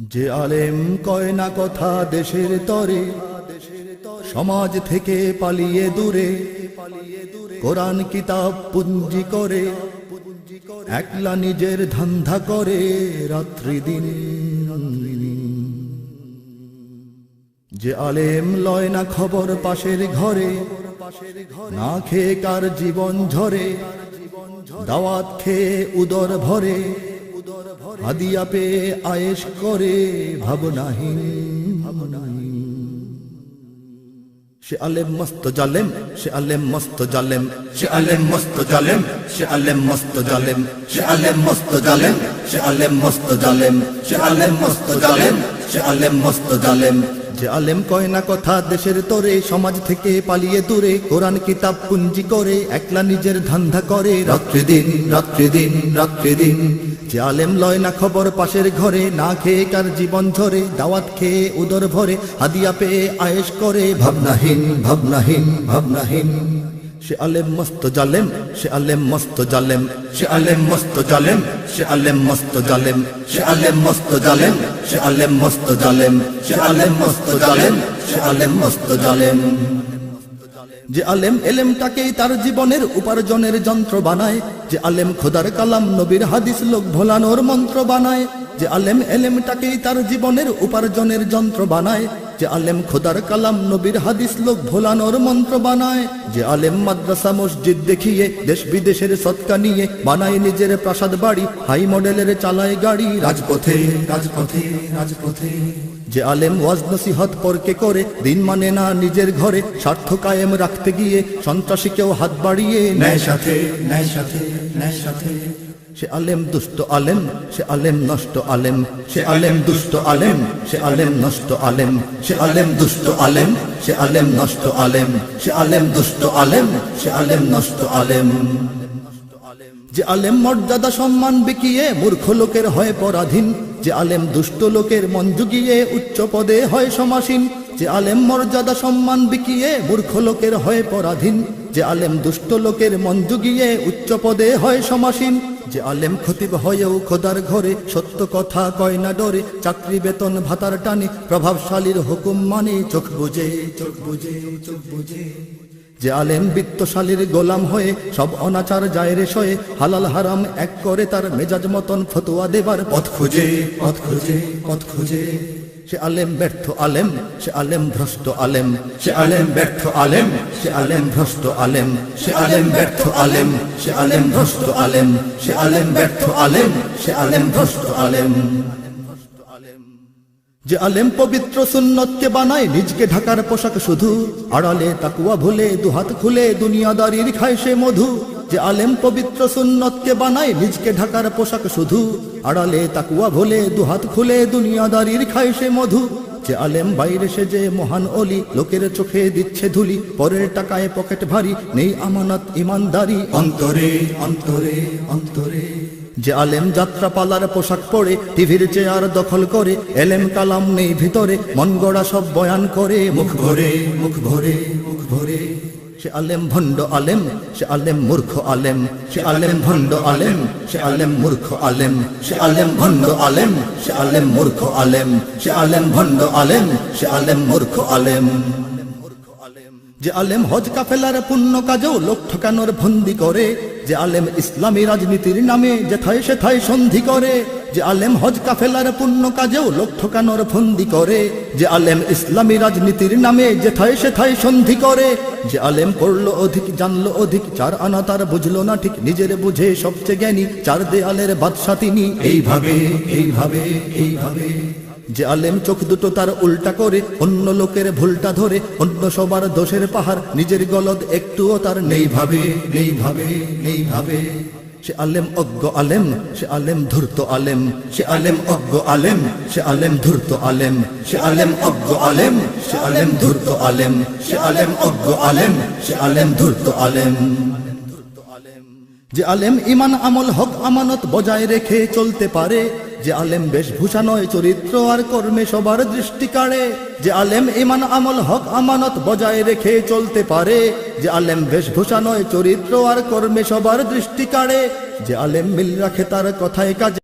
যে আলেম কয় না কথা দেশের তরে, সমাজ থেকে পালিয়ে দূরে, কোরআন কিতাব পুঞ্জি করে, একলা নিজের ধান্ধা করে রাত্রি দিন। যে আলেম লয় না খবর পাশের ঘরে, না খেয়ে কার জীবন ঝরে, দাওয়াত খেয়ে উদর ভরে হাদিয়া আয়েশ করে ভাবনাহীন। ভাবনাহীন সে আলেম মস্ত জালেম, সে আলেম মস্ত জালেম, সে আলেম মস্ত জালেম, সে আলেম মস্ত জালেম, সে আলেম মস্ত জালেম, সে আলেম মস্ত জালেম, সে আলেম মস্ত জালেম, সে আলেম মস্ত জালেম। যে আলেম কয় না কথা দেশের তরে, সমাজ থেকে পালিয়ে দূরে, কোরআন কিতাব পুঞ্জি করে, একলা নিজের ধান্ধা করে, রাত্রি দিন রাত্রি দিন রাত্রি দিন। যে আলেম লয় না খবর পাশের ঘরে, না খেয়ে কার জীবন ঝরে, দাওয়াত খেয়ে উদর ভরে, হাদিয়া পেয়ে আয়েশ করে, ভাবনাহীন ভাবনাহীন ভাবনাহীন। সে আলেম মস্ত জালেম, সে আলেম মস্ত জালেম, সে আলেম মস্ত জালেম, সে আলেম মস্ত জালেম, সে আলেম মস্ত জালেম, সে আলেম মস্ত জালেম, সে আলেম মস্ত জালেম, সে আলেম মস্ত জালেম। যে আলেম এলেমটাকেই তার জীবনের উপার্জনের যন্ত্র বানায়, যে আলেম খোদার কালাম নবীর হাদিস লোক ভোলানোর মন্ত্র বানায়, যে আলেম এলেমটাকেই তার জীবনের উপার্জনের যন্ত্র বানায় যে আলেম খোদার কালাম নবীর হাদিস লোক ভোলানোর মন্ত্র বানায়, যে আলেম মাদ্রাসা মসজিদ দেখিয়ে দেশ বিদেশের সৎকা নিয়ে বানায় নিজের প্রাসাদ বাড়ি, হাই মডেলের চালায় গাড়ি, রাজপথে রাজপথে রাজপথে। যে আলেম ওয়াজ নসিহত পরকে করে, দিন মানে না নিজের ঘরে, স্বার্থ কায়েম রাখতে গিয়ে সন্ত্রাসীকেও হাত বাড়িয়ে ন্যায় সাথে ন্যায় সাথে ন্যায় সাথে। সে আলেম দুষ্ট আলেম, সে আলেম নষ্ট আলেম, সে আলেম দুষ্ট আলেম, সে আলেম নষ্ট আলেম, সে আলেম দুষ্ট আলেম, সে আলেম নষ্ট আলেম, সে আলেম দুষ্ট আলেম, সে আলেম নষ্ট আলেম। যে আলেম মর্যাদা সম্মান বিকিয়ে মূর্খ লোকের হয় পরাধীন, যে আলেম দুষ্ট লোকের মন জুগিয়ে উচ্চ পদে হয় সমাসীন, যে আলেম মর্যাদা সম্মান বিকিয়ে মূর্খ লোকের হয় পরাধীন, যে আলেম দুষ্ট লোকের মন জুগিয়ে উচ্চ পদে হয় সমাসীন যে আলেম খতিব হয়েও খোদার ঘরে সত্য কথা কয় না ডরে, চাকরি, বেতন, ভাতার টানে প্রভাবশালীর হুকুম মানে চোখ বুঝে চোখ বুঝে চোখ বুঝে। যে আলেম বৃত্তশালীর গোলাম হয়ে সব অনাচার যায় রে সয়ে, হালাল হারাম এক করে তার মেজাজ মতন ফতোয়া দেবার পথ খুঁজে পথ খুঁজে পথ খুঁজে। সে আলেম ব্যর্থ আলেম, সে আলেম ভ্রষ্ট আলেম, সে আলেম ব্যর্থ আলেম, সে আলেম ভ্রষ্ট আলেম, সে আলেম ব্যর্থ আলেম, সে আলেম ভ্রষ্ট আলেম, সে আলেম ব্যর্থ আলেম, সে আলেম ভ্রষ্ট আলেম। যে আলেম পবিত্র সুন্নতকে বানায়, নিজকে ঢাকার পোশাক শুধু। আড়ালে তাকুয়া ভুলে, দুহাত খুলে, দুনিয়াদারির খায় সে মধু। যে আলেম পবিত্র সুন্নতকে বানায়, নিজকে ঢাকার পোশাক শুধু। আড়ালে তাকুয়া ভুলে, দুহাত খুলে, দুনিয়াদারির খায় সে মধু। যে আলেম বাইরে সে যে মহান অলি, লোকের চোখে দিচ্ছে ধুলি। পরের টাকায় পকেট ভারী, নেই আমানত, ইমানদারি। অন্তরে অন্তরে অন্তরে। যে আলেম যাত্রা পালার পোশাক পরে, টিভির চেয়ার দখল করে, এলেম কালাম নেই ভিতরে, মন গড়া সব বয়ান করে, মুখ ভরে মুখ ভরে মুখ ভরে। সে আলেম ভণ্ড আলেম, সে আলেম মূর্খ আলেম, সে আলেম ভণ্ড আলেম, সে আলেম মূর্খ আলেম, সে আলেম ভণ্ড আলেম, সে আলেম মূর্খ আলেম, সে আলেম ভণ্ড আলেম, সে আলেম মূর্খ আলেম। যে আলেম হজ কাফেলার পুণ্য কাজেও লোক ঠকানোর ভন্দি করে যে আলেম ইসলামী রাজনীতির নামে যেথায় সেথায় সন্ধি করে, যে আলেম হজ কাফেলার পুণ্য কাজেও লোক ঠকানোর ফন্দি করে, যে আলেম ইসলামী রাজনীতির নামে যেথায় সেথায় সন্ধি করে, যে আলেম পড়ল অধিক, জানলো অধিক, চার আনা তার বুঝলো না ঠিক, নিজের বুঝে সবচেয়ে জ্ঞানী, চার দেয়ালের বাদশা তিনি। এইভাবে এইভাবে এইভাবে। যে আলেম চোখ দুটো তার উল্টা করে, অন্য লোকের ভুলটা ধরে, অন্য সবার দোষের পাহাড়, নিজের গলদ একটুও তার নেই ভাবে নেই ভাবে নেই ভাবে। সে আলেম অজ্ঞ আলেম, সে আলেম ধূর্ত আলেম, সে আলেম অজ্ঞ আলেম, সে আলেম ধূর্ত আলেম, সে আলেম অজ্ঞ আলেম, সে আলেম ধূর্ত আলেম, সে আলেম অজ্ঞ আলেম, সে আলেম ধূর্ত আলেম। যে আলেম ইমান, আমল, হক, আমানত বজায় রেখে চলতে পারে, যে আলেম বেশভূষা নয়, চরিত্র আর কর্মে সবার দৃষ্টি কাড়ে, যে আলেম ইমান, আমল, হক, আমানত বজায় রেখে চলতে পারে, যে আলেম বেশভূষা নয়, চরিত্র আর কর্মে সবার দৃষ্টি কাড়ে, যে আলেম মিল রাখে তার কথায় কাজে